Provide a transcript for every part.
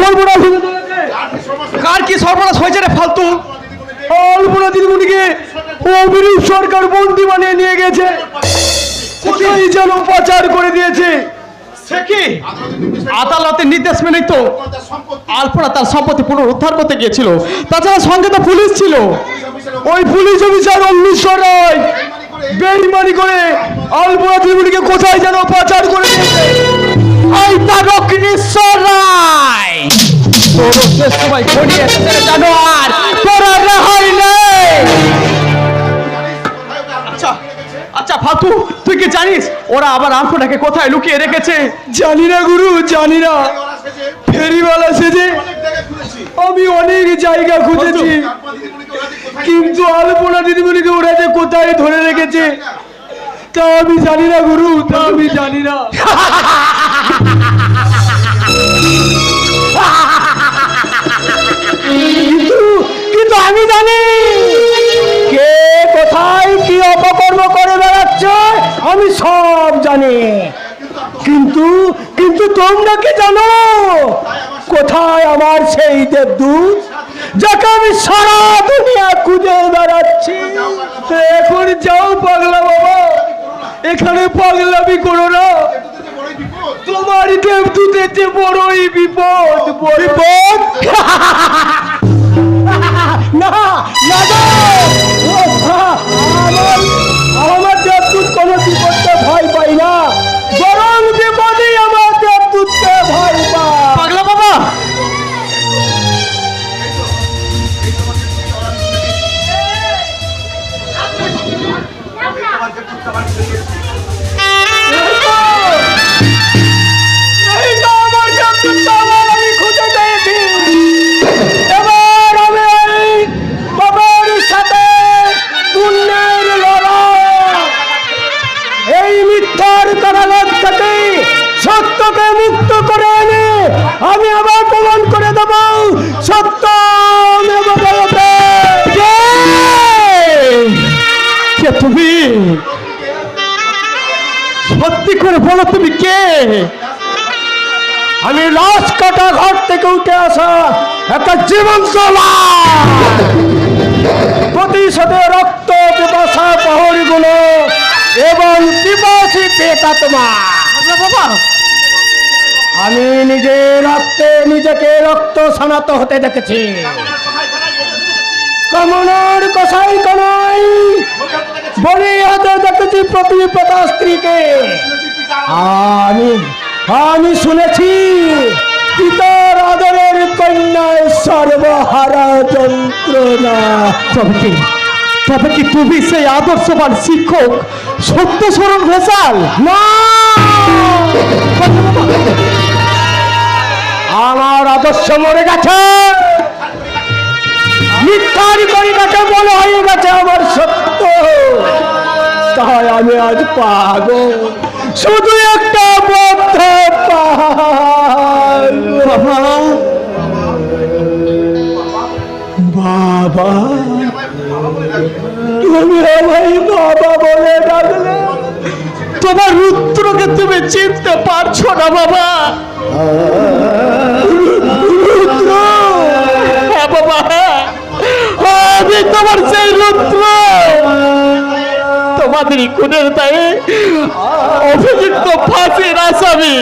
সর্বনাশ কার কি সর্বনাশ হয়েছে রে ফালতু? অল্পনা দিদিমণিকে অভিরূপ সরকার বন্দি বানিয়ে নিয়ে গেছে। কোথায় যেন পাচার করে দিয়েছে। সে কি? আদালতের নির্দেশ মেনেই তো আলপনা তার সম্পত্তি পুনরুদ্ধার করতে গিয়েছিল। তাছাড়া সঙ্গে তো পুলিশ ছিল। ওই পুলিশ অফিসার অমৃতসর রায় বেইমানি করে আলপনা দিদিমণিকে কোথায় যেন পাচার করে দিয়েছে। এই তারক নিশ্চর রায়। তোর শেষ সময় ঘনিয়ে এসেছে জানোয়ার তোর আর রেহাই নেই আচ্ছা আচ্ছা ফালতু তুই কি জানিস ওরা আবার আলপনাকে কোথায় লুকিয়ে রেখেছে? জানি না গুরু জানি না। ফেরিওয়ালা সেজে আমি অনেক জায়গা খুঁজেছি। কিন্তু আলপনা দিদিমণিকে ওরা যে কোথায় ধরে রেখেছে তা আমি জানি না গুরু তা আমি জানি না। কিন্তু আমি জানি কে কোথায় কি অপকর্ম করে বেড়াচ্ছে, আমি সব জানি। কিন্তু কিন্তু তোমরা কি জানো কোথায় আমার সেই দেবদূত, যাকে আমি সারা দুনিয়া খুঁজে বেড়াচ্ছি? এখন যাও পাগলা বাবা, এখানে পাগলামি করো না। তোমার দেবদূতের যে বড়ই বিপদ বিপদ না না সত্যকে মুক্ত করে এনে আমি আবার প্রমাণ করে দেব। সত্য কে তুমি? সত্যি করে বলো তুমি কে? আমি লাশ কাটা ঘর থেকে উঠে আসা একটা জীবন্ত লাশ। প্রতিশোধে রক্ত, পিপাসা প্রহরীগুলো এবং পিপাসী পেটাত্মা পাগলা বাবা? আমি নিজের রক্তে নিজেকে রক্ত সনাত হতে দেখেছি। কমনার কসাই কনাই বলি হতে দেখেছি প্রতিপতা স্ত্রীকে। আমি আমি শুনেছি পিতার আদরের কন্যায় সর্বহারা যন্ত্রণা। তবে কি তবে কি তুমি সেই আদর্শবান শিক্ষক সত্য স্মরণ ঘোষাল না! আমার আদর্শ মরে গেছে। মিথ্যারি করি গেছে বলে হয়ে গেছে আমার সত্য। তাই আমি আজ পাগল। শুধু একটা বদ্ধ বাবা। বাবা। তুমি আমায় বাবা বলে ডাকলে। তোমার রুদ্রকে তুমি চিনতে পারছ না, বাবা। তোমার সেই রুদ্র। তোমাদের খুনের দায়ে অভিযুক্ত ফাঁসির আসামি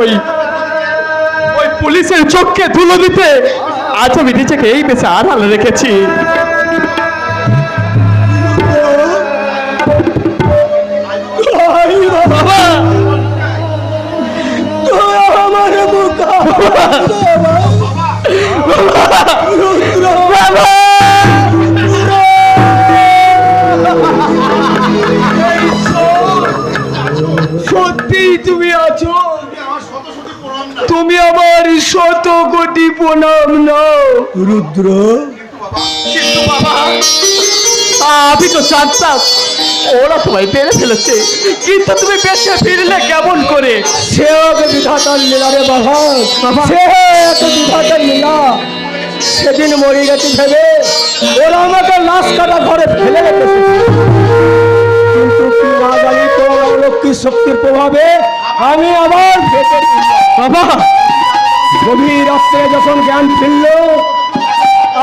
ওই ওই পুলিশের চোখকে ধুলো দিতে আজ আমি নিজেকে এই দেশে আড়ালে রেখেছি। রুদ্র। কিন্তু বাবা। আমি তো জানতাম ওরা তোমায় পেরে ফেলেছে। কিন্তু তুমি বেঁচে ফিরলে কেমন করে? সে ওকে বিধাতার লীলা রে বাবা। সে ওকে বিধাতার লীলা। সেদিন মরে গেছে ভেবে ওরা আমাকে লাশ কাটা ঘরে ফেলে রেখেছে। কিন্তু কি না জানি তো অলৌকিক শক্তির প্রভাবে আমি আবার বাবা। গভীর রাত্রে যখন জ্ঞান ফিরল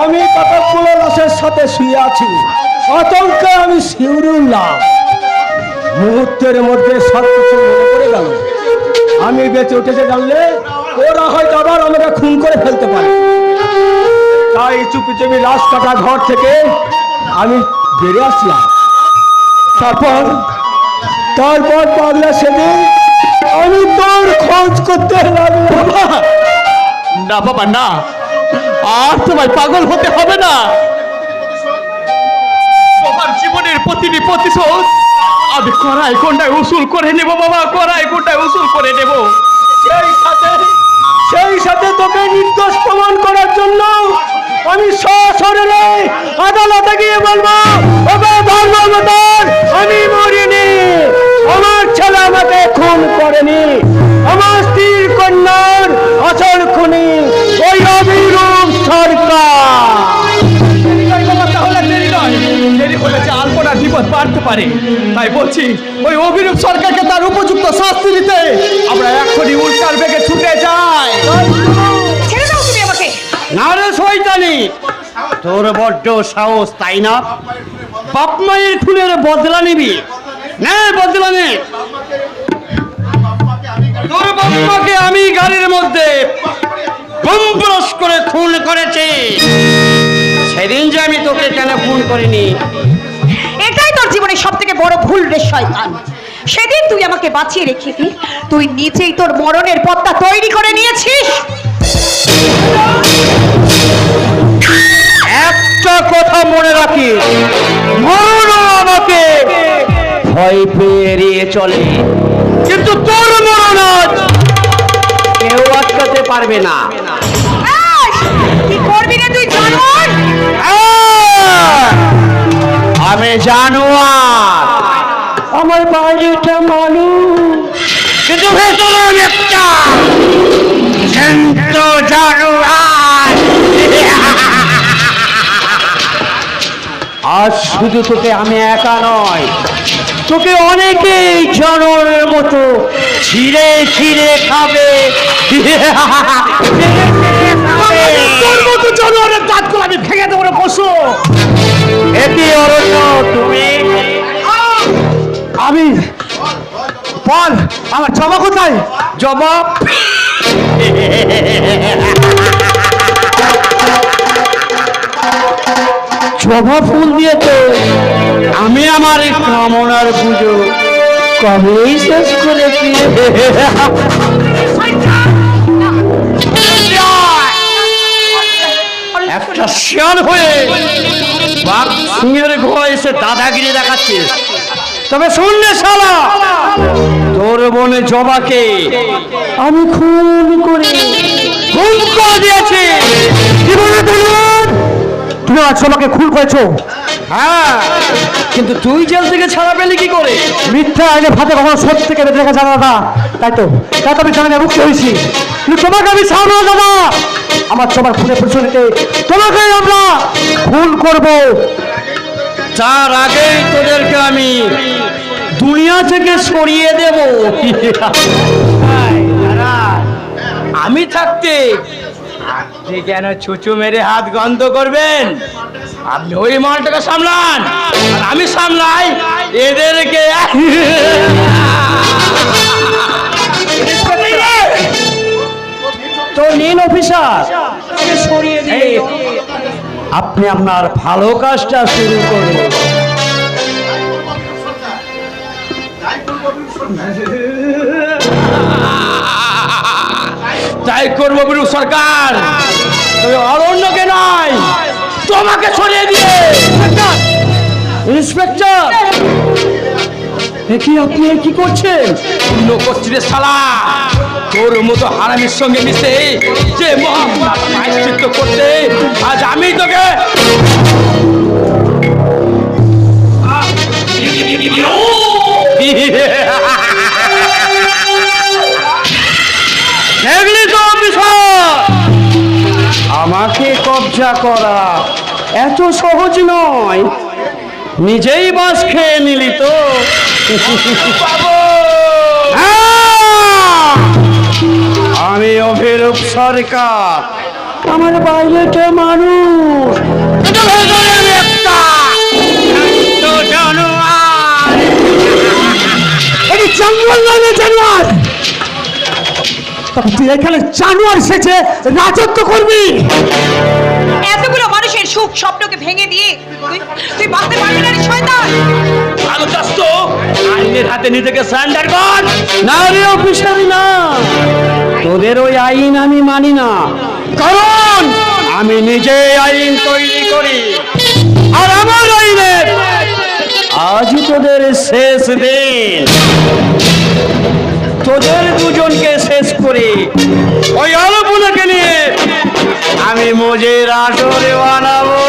আমি কতকগুলো লাশের সাথে শুয়ে আছি। আতঙ্কে আমি শিউরুল্লাম মুহূর্তের মধ্যে সব মনে পড়ে গেল। আমি বেঁচে উঠেছে জানলে ওরা হয়তো আবার আমাকে খুন করে ফেলতে পারে। তাই চুপি চুপি লাশ কাটা ঘর থেকে আমি বেরিয়ে আসলাম। তারপর তারপর পাগলা সেদিন আমি তোর খোঁজ করতে লাগলাম। না, বাবা, না। আর তোমায় পাগল হতে হবে না। তোমার জীবনের প্রতিটি প্রতিশোধ আমি করাই কোনটায় উসুল করে নেব বাবা করাই কোনটায় উসুল করে নেব। সেই সাথে সেই সাথে তোকে নির্দোষ প্রমাণ করার জন্য আমি সশরীরে আদালতে গিয়ে বলব ওকে ধর্মমতন আমি মরিনি। আমার ছেলে আমাকে খুন করেনি। আমার স্ত্রীর কন্যার আসল খুনি পারে। তাই বলছি ওই অভিরূপ সরকারকে তার উপযুক্ত শাস্তি দিতে আমরা এখনই উল্টার বেগে ছুটে যাই। ছেড়ে দাও তুমি আমাকে। না রে শয়তানি। তোর বড্ড সাহস তাই না? বাপ মায়ের খুনের বদলা নিবি। নে বদলা নে। তোর বাপ্পাকে আমি গাড়ির মধ্যে বম্বরস করে খুন করেছি। সেদিন যে আমি তোকে কেন খুন করিনি জীবনের সব থেকে বড় ভুল রে শয়তান। সেদিন তুই আমাকে বাঁচিয়ে রেখেছি তুই নিজেই তোর মরণের পথটা তৈরি করে নিয়েছিস। একটা কথা মনে রাখিস। মরণ আমাকে ভয় এড়িয়ে চলে। কিন্তু তোর মরণ কেউ আটকাতে পারবে না। আজ শুধু তোকে আমি একা নয়, তোকে অনেকেই জানোয়ারের মতো ছিঁড়ে ছিঁড়ে খাবে। তোর মতো দাঁতগুলো আমি ভেঙে দেবো পশু এটি অরণ্য, তুমি? আমি বল আমার জমা কোথায়? জমা জবা ফুল দিয়ে তো আমি আমার এই কামনার পুজো কবেই শেষ করেছি? একটা শিয়াল হয়ে বাঘ সিংহের ঘোড়া এসে দাদাগিরি দেখাচ্ছে। তবে শুনলে শালা, তোর বনে জবাকে আমি খুন করে খুন করে দিয়েছি। বলে বলুন তুমি আজ আমাকে খুন করেছ। হ্যাঁ। কিন্তু তুই জেল থেকে ছাড়া পেলি কি করে? মিথ্যা আইনে ফাতে কখনো সত্যি থেকে বেঁধে রাখা জানা না। তাই তো তাই তো আমি জানি মুক্তি হয়েছি। কিন্তু তোমাকে আমি সামনে দাদা আমার তোমার খুনে পরিচয়তে তোমাকে আমরা খুন করব। তার আগেই তোদেরকে আমি দুনিয়া থেকে সরিয়ে দেব। আমি থাকতে আপনি কেন ছুচু মেরে হাত গন্ধ করবেন? আপনি ওই মালটাকে সামলান। আমি সামলাই এদেরকে তো নিন অফিসার। সরিয়ে দিয়ে আপনি আপনার ভালো কাজটা শুরু করুন। তাই করব বিরু সরকার। তবে অরণ্যকে নয় তোমাকে সরিয়ে দিয়ে। ইন্সপেক্টর কি আপনি কি করছেন? পূর্ণ করছি রে শালা তোর মতো হারামির সঙ্গে মিশে যে মহাপুরাত প্রায়শ্চিত্ত করতে আজ আমি তোকে দেখলি কবজা করা। এত সহজ নয়। নিজেই বাস খেয়ে নিলি তো! আমি অভিরূপ সরকার। আমার বাইরেটা মানুষ? জঙ্গল নয় জানোয়ার। তুই এখানে জানোয়ার এসেছে রাজত্ব করবি। এতগুলো মানুষের সুখ স্বপ্নকে ভেঙে দিয়ে তুই বাঁচতে পারবি না শয়তান। ভালো চাস তো। আইনের হাতে নিজেকে সারেন্ডার কর। না রে অফিসারি না। তোদের ওই আইন আমি মানি না। কারণ আমি নিজে আইন তৈরি করি। আর আমার আইনের আজ তোদের শেষ দিন। তোদের দুজনকে শেষ করি। ওই আলোপুনাকে নিয়ে আমি মজের আসরে বানাবো।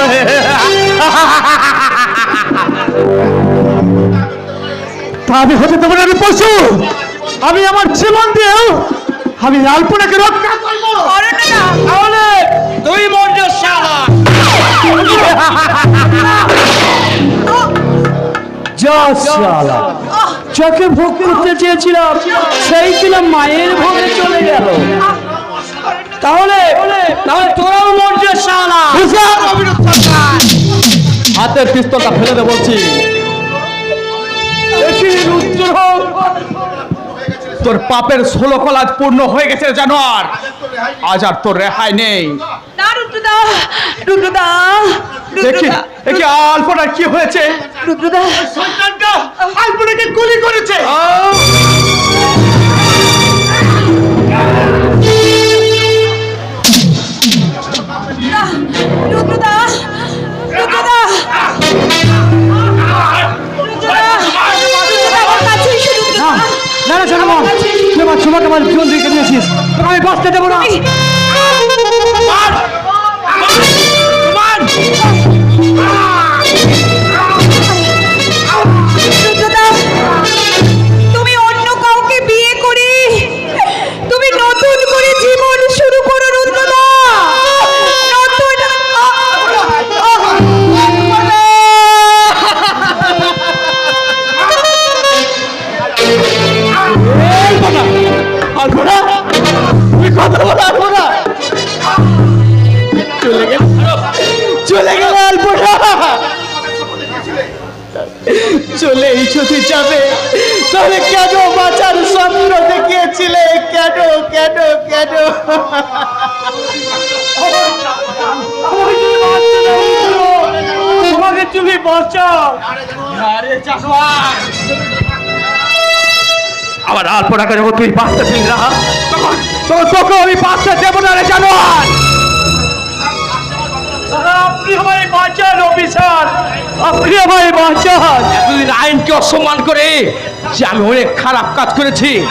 তা আমি হতে না আমি পশু। আমি আমার জীবন দিয়েও আমি আলপনাকে রক্ষা করব। তাহলে তুই মর্য শালা যা শালা। যাকে ভোগ করতে চেয়েছিলাম সেই কিনা মায়ের ভোগে চলে গেল। তাহলে তাহলে তোরাও মর্য শালা। হাতের পিস্তলটা ফেলে দে বলছি। দেখি রুদ্র তোর পাপের ষোলো কলাজ পূর্ণ হয়ে গেছে জানোয়ার। আজ আর তোর রেহাই নেই। না রুদ্রদা রুদ্রদা দেখি রুদ্রদা। দেখি আলপনার কি হয়েছে? রুদ্রদা। সন্তানটা আলপনাকে গুলি করেছে। আমার ছোমাকে আমার জীবন দিয়ে কেটেছিস আমি বাঁচতে দেবো না আবার আলপনাকে যখন তুই বাঁচতে দিন না তখন তখন তোকে আমি বাঁচতে দেবো না রে জানোয়ার। করে যে আমি অনেক খারাপ কাজ করেছি।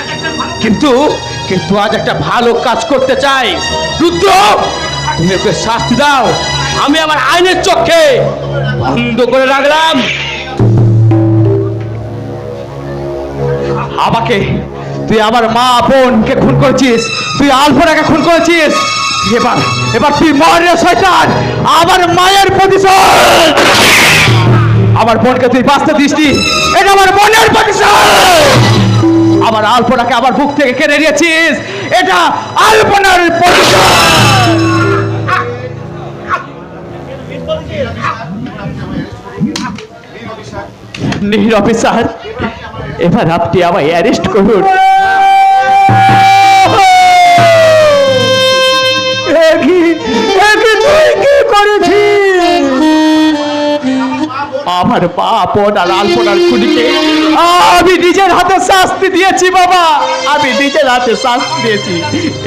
কিন্তু আজ একটা ভালো কাজ করতে চাই। শাস্তি দাও। আমি আমার আইনের চোখে বন্ধ করে রাখলাম। আমাকে, তুই আমার মা বোনকে খুন করেছিস, তুই আলফোনাকে খুন করেছিস। এবার এবার তুই মরে শয়তান, আমার মায়ের প্রতিশোধ। আমার বোনকে তুই বাঁচতে দিসনি এটা আমার মনের প্রতিশোধ। আমার আলপনাকে আমার বুক থেকে কেড়ে নিয়েছিস, এটা আলপনার প্রতিশোধ। নীর অফিসার, এবার আপনি আমায় অ্যারেস্ট করুন। আমার বাপন আর আলপনার খুনিকে। আমি নিজের হাতে শাস্তি দিয়েছি, বাবা। আমি নিজের হাতে শাস্তি দিয়েছি।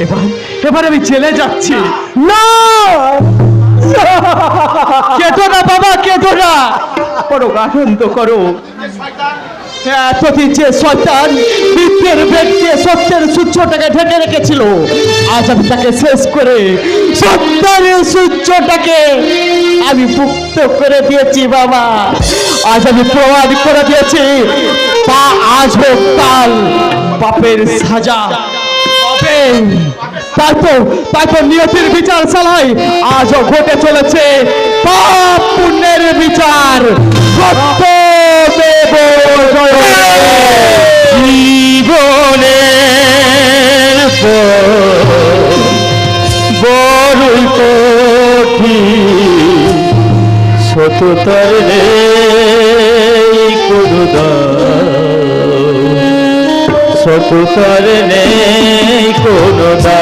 এবার এবার আমি জেলে যাচ্ছি। না! কেটো আনন্দ করো। ঢেকে রেখেছিল। আমি শেষ করে আমি মুক্ত করে দিয়েছি, বাবা। আজ আমি প্রমাণ করে দিয়েছি তা আজ হোক কাল বাপের সাজা। তারপর তারপর নিয়তির বিচার চালাই আজও ঘটে চলেছে। রক্ত দেব জীবনে বড়ই কঠি সততার সততার নেই কোনো দা